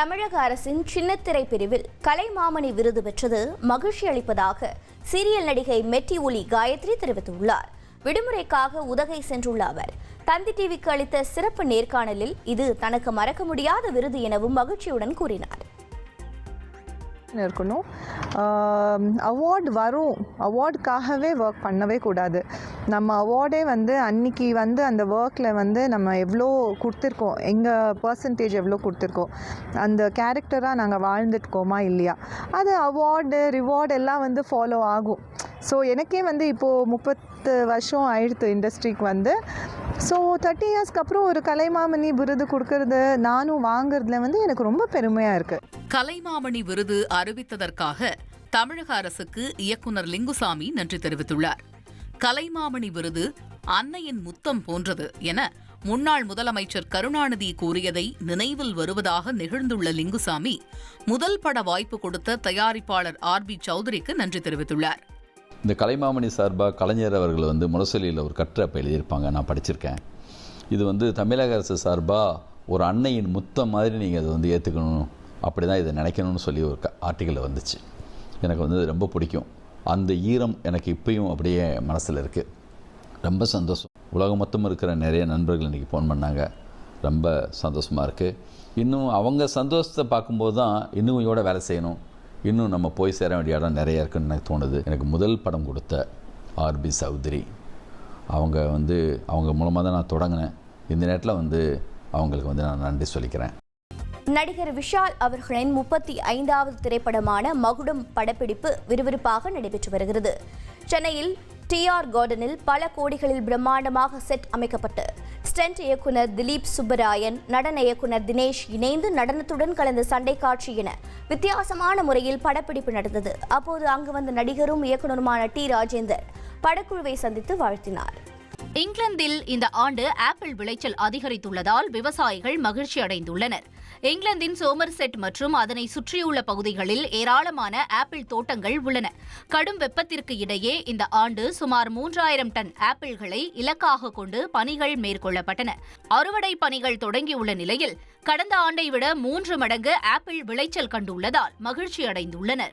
தமிழக அரசின் சின்னத்திரை பிரிவில் கலைமாமணி விருது பெற்றது மகிழ்ச்சி அளிப்பதாக சீரியல் நடிகை மெட்டி ஒலி காயத்ரி தெரிவித்துள்ளார். விடுமுறைக்காக உதகை சென்றுள்ள அவர் தந்தி டிவிக்கு அளித்த சிறப்பு நேர்காணலில் இது தனக்கு மறக்க முடியாத விருது எனவும் மகிழ்ச்சியுடன் கூறினார். இருக்கணும். அவார்டு வரும். அவார்டுக்காகவே ஒர்க் பண்ணவே கூடாது. நம்ம அவார்டே வந்து அன்னைக்கு வந்து அந்த ஒர்க்கில் வந்து நம்ம எவ்வளோ கொடுத்துருக்கோம்? எங்கள் பர்சன்டேஜ் எவ்வளோ கொடுத்துருக்கோம்? அந்த கேரக்டராக நாங்கள் வாழ்ந்துட்டுக்கோமா இல்லையா? அது அவார்டு ரிவார்டு எல்லாம் வந்து ஃபாலோ ஆகும். ஸோ எனக்கே வந்து இப்போது முப்பத்து வருஷம் ஆயிடுத்து இண்டஸ்ட்ரிக்கு வந்து. ஸோ தேர்ட்டி இயர்ஸ்க்கு அப்புறம் ஒரு கலைமாமணி விருது கொடுக்கறது நானும் வாங்குறதுல வந்து எனக்கு ரொம்ப பெருமையாக இருக்குது கலைமாமணி விருது அறிவித்ததற்காக தமிழக அரசுக்கு இயக்குனர் லிங்குசாமி நன்றி தெரிவித்துள்ளார். கலைமாமணி விருது அன்னையின் முத்தம் போன்றது என முன்னாள் முதலமைச்சர் கருணாநிதி கூறியதை நினைவில் வருவதாக நெகிழ்ந்துள்ள லிங்குசாமி முதல் பட வாய்ப்பு கொடுத்த தயாரிப்பாளர் ஆர் பி சௌத்ரிக்கு நன்றி தெரிவித்துள்ளார். இந்த கலைமாமணி சார்பாக கலைஞர் அவர்கள் வந்து முரசொலியில் ஒரு கற்றப்பை எழுதியிருப்பாங்க நான் படிச்சிருக்கேன். இது வந்து தமிழக அரசு சார்பாக ஒரு அன்னையின் முத்தம் மாதிரி நீங்கள் அதை வந்து ஏற்றுக்கணும் அப்படி தான் இதை நினைக்கணும்னு சொல்லி ஒரு ஆர்டிக்கலில் வந்துச்சு. எனக்கு வந்து ரொம்ப பிடிக்கும். அந்த ஈரம் எனக்கு இப்பயும் அப்படியே மனசில் இருக்குது ரொம்ப சந்தோஷம். உலகம் மொத்தம் இருக்கிற நிறைய நண்பர்கள் இன்றைக்கி ஃபோன் பண்ணாங்க. ரொம்ப சந்தோஷமாக இருக்குது இன்னும் அவங்க சந்தோஷத்தை பார்க்கும்போது தான் இன்னும் இவங்களோட வேலை செய்யணும். இன்னும் நம்ம போய் சேர வேண்டிய இடம் நிறைய இருக்குன்னு எனக்கு தோணுது. எனக்கு முதல் படம் கொடுத்த ஆர்பி சௌத்ரி. அவங்க வந்து அவங்க மூலமாக தான் நான் தொடங்கினேன். இந்த நேரத்தில் வந்து அவங்களுக்கு வந்து நான் நன்றி சொல்லிக்கிறேன். நடிகர் விஷால் அவர்களின் முப்பத்தி ஐந்தாவது திரைப்படமான மகுடம் படப்பிடிப்பு விறுவிறுப்பாக நடைபெற்று வருகிறது. சென்னையில் டிஆர் கார்டனில் பல கோடிகளில் பிரம்மாண்டமாக செட் அமைக்கப்பட்டு ஸ்டென்ட் இயக்குனர் திலீப் சுப்பராயன் நடன இயக்குனர் தினேஷ் இணைந்து நடனத்துடன் கலந்த சண்டை காட்சி என வித்தியாசமான முறையில் படப்பிடிப்பு நடந்தது. அப்போது அங்கு வந்த நடிகரும் இயக்குனருமான டி ராஜேந்தர் படக்குழுவை சந்தித்து வாழ்த்தினார். இங்கிலாந்தில் இந்த ஆண்டு ஆப்பிள் விளைச்சல் அதிகரித்துள்ளதால் விவசாயிகள் மகிழ்ச்சி அடைந்துள்ளனர். இங்கிலாந்தின் சோமர்செட் மற்றும் அதனை சுற்றியுள்ள பகுதிகளில் ஏராளமான ஆப்பிள் தோட்டங்கள் உள்ளன. கடும் வெப்பத்திற்கு இடையே இந்த ஆண்டு சுமார் மூன்றாயிரம் டன் ஆப்பிள்களை இலக்காக கொண்டு பணிகள் மேற்கொள்ளப்பட்டன. அறுவடை பணிகள் தொடங்கியுள்ள நிலையில் கடந்த ஆண்டை விட மூன்று மடங்கு ஆப்பிள் விளைச்சல் கண்டுள்ளதால் மகிழ்ச்சி அடைந்துள்ளனர்.